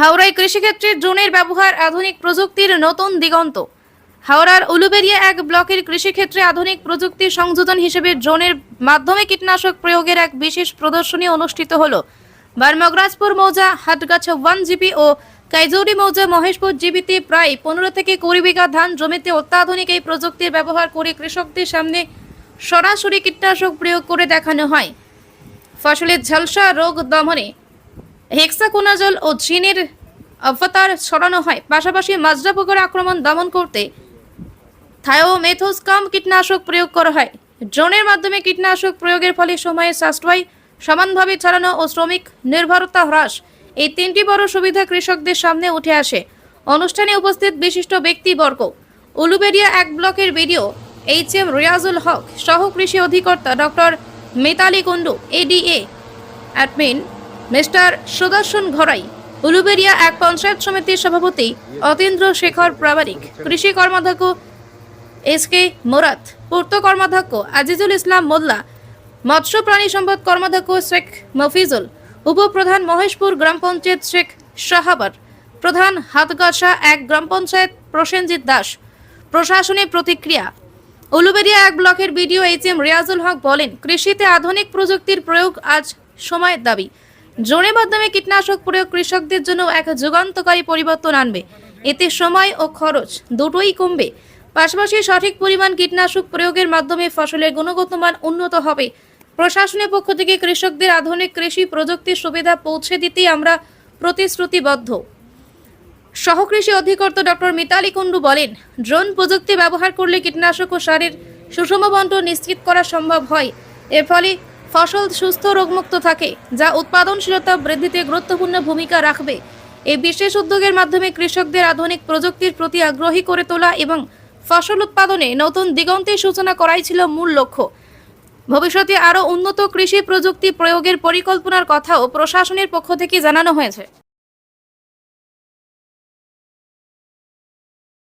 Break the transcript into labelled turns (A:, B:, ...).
A: হাওড়ায় কৃষিক্ষেত্রে ড্রোনের ব্যবহার আধুনিক প্রযুক্তির নতুন দিগন্ত। হাওড়ার উলুবেরিয়া এক ব্লকের কৃষিক্ষেত্রে আধুনিক প্রযুক্তির সংযোজন হিসেবে ড্রোনের মাধ্যমে কীটনাশক প্রয়োগের এক বিশেষ প্রদর্শনী অনুষ্ঠিত হল। বারমগরাজপুর মৌজা, হাটগাছা ওয়ান জিপি ও কাইজৌরি মৌজা মহেশপুর জিবিতে প্রায় পনেরো থেকে কুড়ি বিঘা ধান জমিতে অত্যাধুনিক এই প্রযুক্তির ব্যবহার করে কৃষকদের সামনে সরাসরি কীটনাশক প্রয়োগ করে দেখানো হয়। ফসলের ঝলসা রোগ দমনে হেক্সাকোনাজল ও জিনের অবতার ছড়ানো হয়। পাশাপাশি মাজরা পোকার আক্রমণ দমন করতে থায়োমেথোসকাম কীটনাশক প্রয়োগ করা হয়। ড্রোনের মাধ্যমে কীটনাশক প্রয়োগের ফলে সময়ে সাশ্রয়, সমানভাবে ছড়ানো ও শ্রমিক নির্ভরতা হ্রাস এই তিনটি বড় সুবিধা কৃষকদের সামনে উঠে আসে। অনুষ্ঠানে উপস্থিত বিশিষ্ট ব্যক্তিবর্গ উলুবেরিয়া এক ব্লকের BDO H M Riazul Haque সহ কৃষি অধিকর্তা doctor Mitali Kundu ADA admin mister Sudarshan Ghorai Uluberia এক পঞ্চায়েত সমিতির সভাপতি অতীন্দ্র শেখর প্রামাণিক, কৃষি কর্মাধ্যক্ষ এস কে মোরাত, পূর্ত কর্মাধ্যক্ষ আজিজুল ইসলাম মোল্লা, মৎস্য প্রাণী সম্পদ কর্মাধ্যক্ষ শেখ মফিজুল, উপপ্রধান মহেশপুর গ্রাম পঞ্চায়েত শেখ শাহাবার, প্রধান হাতগাছা এক গ্রাম পঞ্চায়েত প্রসেনজিৎ দাস, প্রশাসনিক প্রতিক্রিয়া। উলুবেরিয়া এক ব্লকের BDO H M Riazul Haque বলেন, কৃষিতে আধুনিক প্রযুক্তির প্রয়োগ আজ সময়ের দাবি। ড্রোনের মাধ্যমে কীটনাশক প্রয়োগ কৃষকদের জন্য এক যুগান্তকারী পরিবর্তন আনবে। এতে সময় ও খরচ দুটোই কমবে। পাশাপাশি সঠিক পরিমাণ কীটনাশক প্রয়োগের মাধ্যমে ফসলের গুণগত মান উন্নত হবে। প্রশাসনের পক্ষ থেকে কৃষকদের আধুনিক কৃষি প্রযুক্তির সুবিধা পৌঁছে দিতেই আমরা প্রতিশ্রুতিবদ্ধ। সহকৃষি অধিকর্তা ডক্টর মিতালি কুন্ডু বলেন, ড্রোন প্রযুক্তি ব্যবহার করলে কীটনাশক ও সারের সুষম বন্টন নিশ্চিত করা সম্ভব হয়। এর ফলে ফসল সুস্থ রোগমুক্ত থাকে, যা উৎপাদনশীলতা বৃদ্ধিতে গুরুত্বপূর্ণ ভূমিকা রাখবে। এই বিশেষ উদ্যোগের মাধ্যমে কৃষকদের আধুনিক প্রযুক্তির প্রতি আগ্রহী করে তোলা এবং ফসল উৎপাদনে নতুন দিগন্তের সূচনা করাই ছিল মূল লক্ষ্য। ভবিষ্যতে আরও উন্নত কৃষি প্রযুক্তি প্রয়োগের পরিকল্পনার কথাও প্রশাসনের পক্ষ থেকে জানানো হয়েছে।